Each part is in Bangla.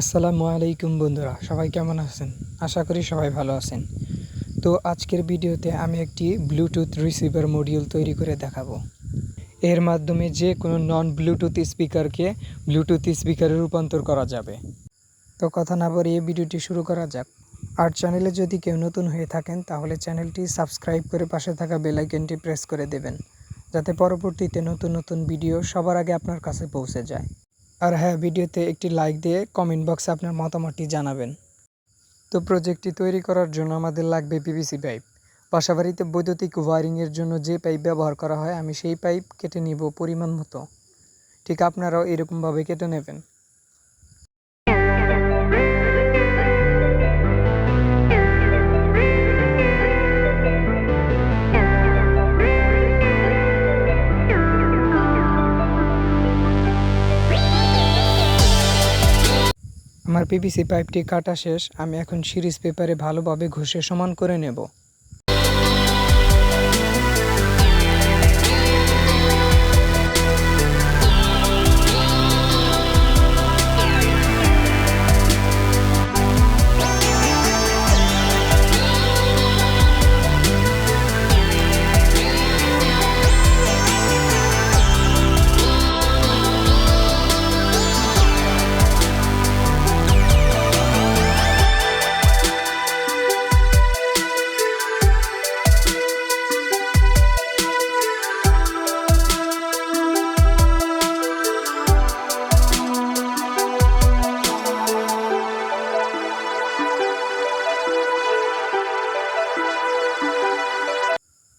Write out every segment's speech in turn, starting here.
আসসালামু আলাইকুম বন্ধুরা, সবাই কেমন আছেন? আশা করি সবাই ভালো আছেন। তো আজকের ভিডিওতে আমি একটি ব্লুটুথ রিসিভার মডিউল তৈরি করে দেখাবো। এর মাধ্যমে যে কোনো নন ব্লুটুথ স্পিকারকে ব্লুটুথ স্পিকারে রূপান্তর করা যাবে। তো কথা না বলে এই ভিডিওটি শুরু করা যাক। আর চ্যানেলে যদি কেউ নতুন হয়ে থাকেন, তাহলে চ্যানেলটি সাবস্ক্রাইব করে পাশে থাকা বেল আইকনটি প্রেস করে দেবেন, যাতে পরবর্তীতে নতুন নতুন ভিডিও সবার আগে আপনার কাছে পৌঁছে যায়। আর হ্যাঁ ভিডিওতে একটি লাইক দিয়ে কমেন্ট বক্সে আপনার মতামতটি জানাবেন। তো প্রজেক্টটি তৈরি করার জন্য আমাদের লাগবে পিভিসি পাইপ বাসাবাড়িতে বৈদ্যুতিক ওয়ারিংয়ের জন্য যে পাইপ ব্যবহার করা হয়, আমি সেই পাইপ কেটে নিব পরিমাণ মতো। ঠিক আপনারাও এরকমভাবে কেটে নেবেন। আমার পিপিসি পাইপটি কাটা শেষ আমি এখন সিরিজ পেপারে ভালোভাবে ঘষে সমান করে নেব।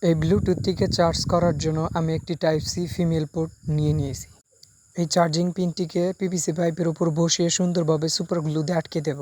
এই ব্লুটুথটিকে চার্জ করার জন্য আমি একটি টাইপ সি ফিমেল পোর্ট নিয়ে নিয়েছি। এই চার্জিং পিনটিকে পিপিসি পাইপের উপর বসিয়ে সুন্দরভাবে সুপার গ্লু দিয়ে আটকে দেব।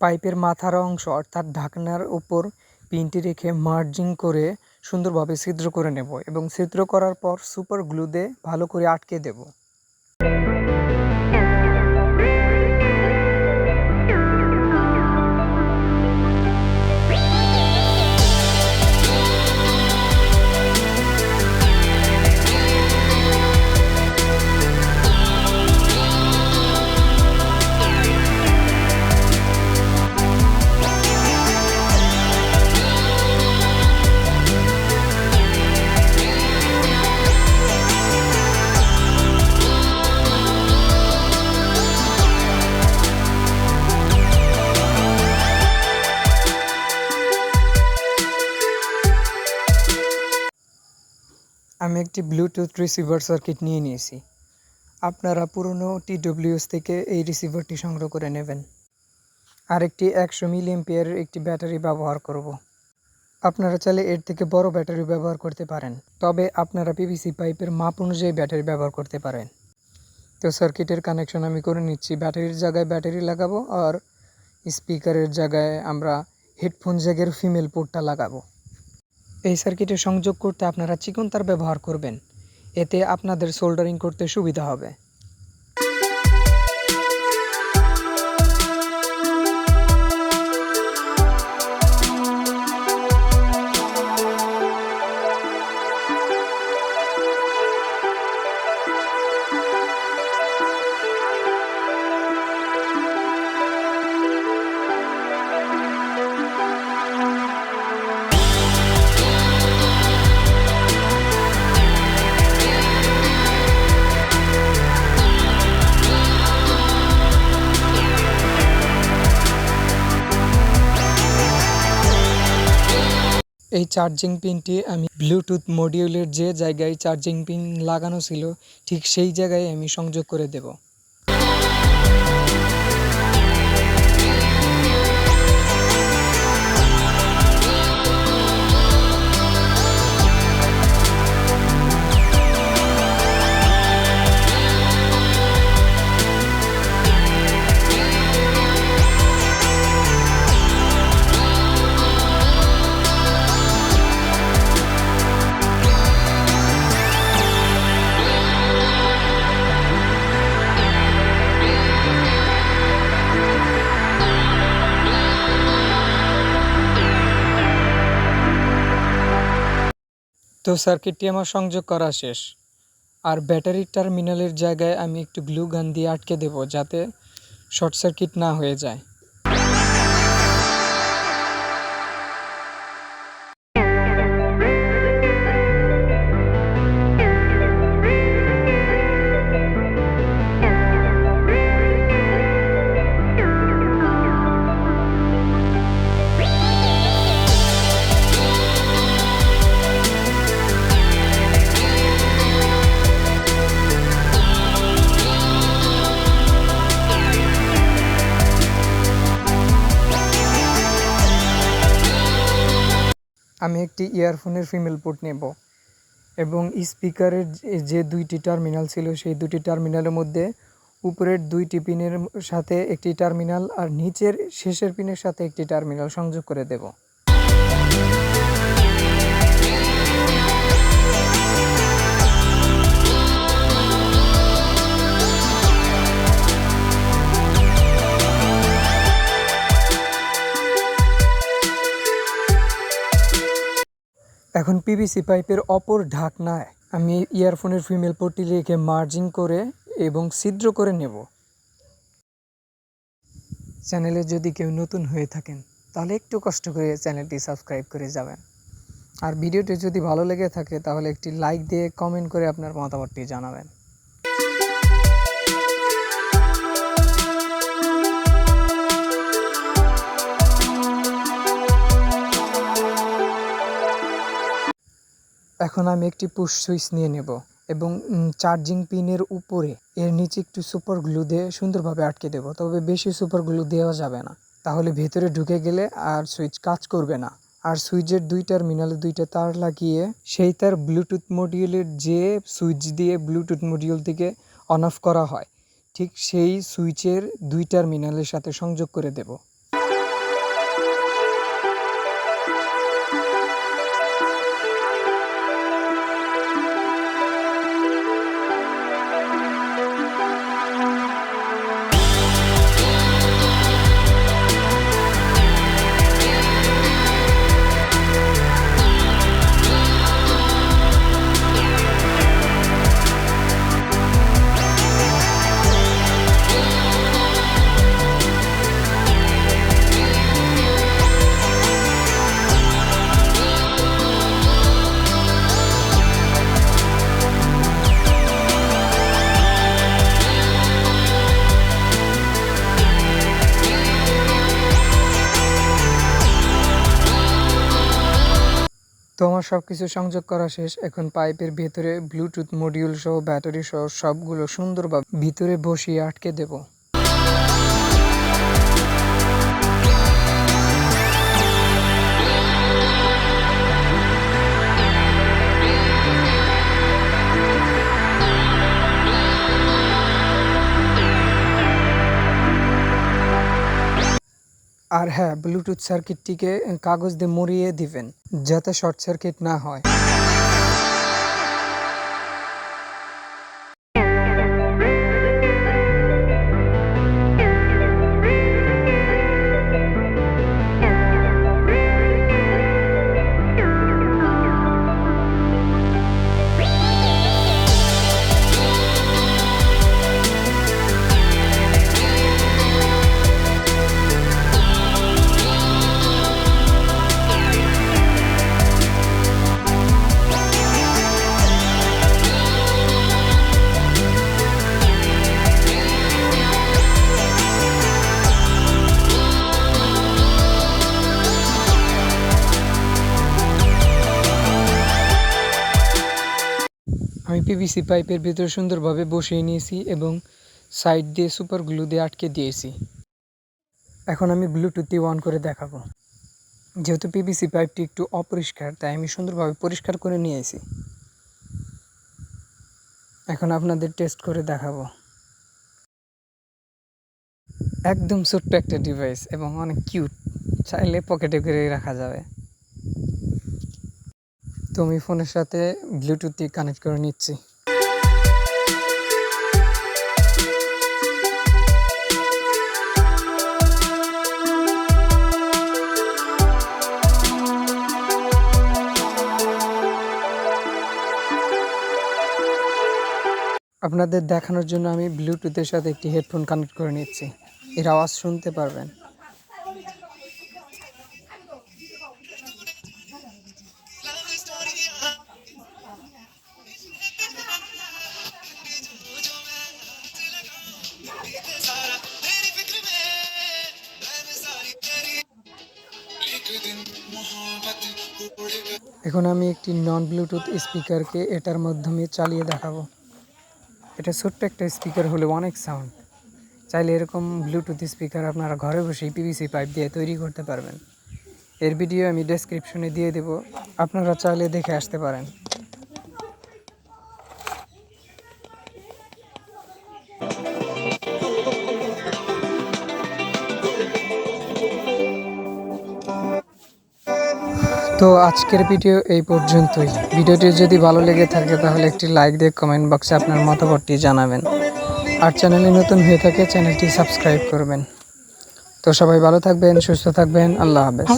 পাইপের মাথার অংশ অর্থাৎ ঢাকনার উপর পিনটি রেখে মার্জিং করে সুন্দরভাবে ছিদ্র করে নেব এবং ছিদ্র করার পর সুপার গ্লু দিয়ে ভালো করে আটকে দেব। একটি ব্লুটুথ রিসিভার সার্কিট নিয়ে নিয়েছি। আপনারা পুরনো টিডব্লিউএস থেকে এই রিসিভারটি সংগ্রহ করে নেবেন। আরেকটি একশো মিলি এম্পিয়ারের একটি ব্যাটারি ব্যবহার করব। আপনারা চাইলে এর থেকে বড় ব্যাটারি ব্যবহার করতে পারেন, তবে আপনারা পিভিসি পাইপের মাপ অনুযায়ী ব্যাটারি ব্যবহার করতে পারেন। তো সার্কিটের কানেকশন আমি করে নিচ্ছি। ব্যাটারির জায়গায় ব্যাটারি লাগাবো আর স্পিকারের জায়গায় আমরা হেডফোন জ্যাগের ফিমেল পোর্টটা লাগাবো। এই সার্কিটে সংযোগ করতে আপনারা চিকন তার ব্যবহার করবেন। এতে আপনাদের সোল্ডারিং করতে সুবিধা হবে। এই চার্জিং পিনটি আমি ব্লুটুথ মডিউলের যে জায়গায় চার্জিং পিন লাগানো ছিল, ঠিক সেই জায়গায় আমি সংযোগ করে দেব। তো সার্কিটটি আমার সংযোগ করা শেষ। আর ব্যাটারি টার্মিনালের জায়গায় আমি একটু গ্লু গান দিয়ে আটকে দেবো যাতে শর্ট সার্কিট না হয়ে যায়। আমি একটি ইয়ারফোনের ফিমেল পোর্ট নেব এবং স্পিকারের যে- দুইটি টার্মিনাল ছিল, সেই দুটি টার্মিনালের মধ্যে উপরের দুইটি পিনের সাথে একটি টার্মিনাল আর নিচের শেষের পিনের সাথে একটি টার্মিনাল সংযোগ করে দেব। এখন পিভিসি পাইপের অপর ঢাকনায় আমি ইয়ারফোনের ফিমেল পোর্টটি রেখে মার্জিং করে এবং ছিদ্র করে নেব। চ্যানেলে যদি কেউ নতুন হয়ে থাকেন, তাহলে একটু কষ্ট করে চ্যানেলটি সাবস্ক্রাইব করে যাবেন। আর ভিডিওটি যদি ভালো লেগে থাকে, তাহলে একটি লাইক দিয়ে কমেন্ট করে আপনার মতামতটি জানাবেন। এখন আমি একটি পুশ সুইচ নিয়ে নেব এবং চার্জিং পিনের উপরে, এর নিচে একটু সুপার গ্লু দিয়ে সুন্দরভাবে আটকে দেব। তবে বেশি সুপার গ্লু দেওয়া যাবে না। তাহলে ভেতরে ঢুকে গেলে আর সুইচ কাজ করবে না। আর সুইচের দুই টার্মিনালে দুইটা তার লাগিয়ে, সেই তার ব্লুটুথ মডিউলের যে সুইচ দিয়ে ব্লুটুথ মডিউল থেকে অন অফ করা হয়, ঠিক সেই সুইচের দুই টার্মিনালের সাথে সংযোগ করে দেব। সব কিছু সংযোগ করা শেষ। এখন পাইপের ভেতরে ব্লুটুথ মডিউল সহ ব্যাটারি সহ সবগুলো সুন্দরভাবে ভিতরে বসিয়ে আটকে দেব। আর হ্যাঁ ব্লুটুথ সার্কিটটিকে কাগজ দিয়ে মরিয়ে দিবেন যাতে শর্ট সার্কিট না হয়। পিভিসি পাইপের ভিতরে সুন্দরভাবে বসিয়ে নিয়েছি এবং সাইড দিয়ে সুপার গ্লু দিয়ে আটকে দিয়েছি। এখন আমি ব্লুটুথ দিয়ে অন করে দেখাবো। যেহেতু পিভিসি পাইপটি একটু অপরিষ্কার, তাই আমি সুন্দরভাবে পরিষ্কার করে নিয়েছি এখন আপনাদের টেস্ট করে দেখাবো। একদম ছোট্ট একটা ডিভাইস এবং অনেক কিউট। চাইলে পকেটে করে রাখা যাবে। তো আমি ফোনের সাথে ব্লুটুথ দিয়ে কানেক্ট করে নিচ্ছি। আপনাদের দেখানোর জন্য আমি ব্লুটুথের সাথে একটি হেডফোন কানেক্ট করে নিচ্ছি। এর আওয়াজ শুনতে পারবেন। এখন আমি একটি নন ব্লুটুথ স্পিকারকে এটার মাধ্যমে চালিয়ে দেখাবো। এটা ছোট্ট একটা স্পিকার হলে অনেক সাউন্ড চাইলে এরকম ব্লুটুথ স্পিকার আপনারা ঘরে বসেই পিভিসি পাইপ দিয়ে তৈরি করতে পারবেন। এর ভিডিও আমি ডেসক্রিপশনে দিয়ে দেব। আপনারা চাইলে দেখে আসতে পারেন। তো আজকের ভিডিও এই পর্যন্তই। ভিডিওটি যদি ভালো লেগে থাকে তাহলে একটি লাইক দিয়ে কমেন্ট বক্সে আপনার মতামতটি জানাবেন। আর চ্যানেলে নতুন হয়ে থাকে চ্যানেলটি সাবস্ক্রাইব করবেন। তো সবাই ভালো থাকবেন, সুস্থ থাকবেন, আল্লাহ হাফেজ।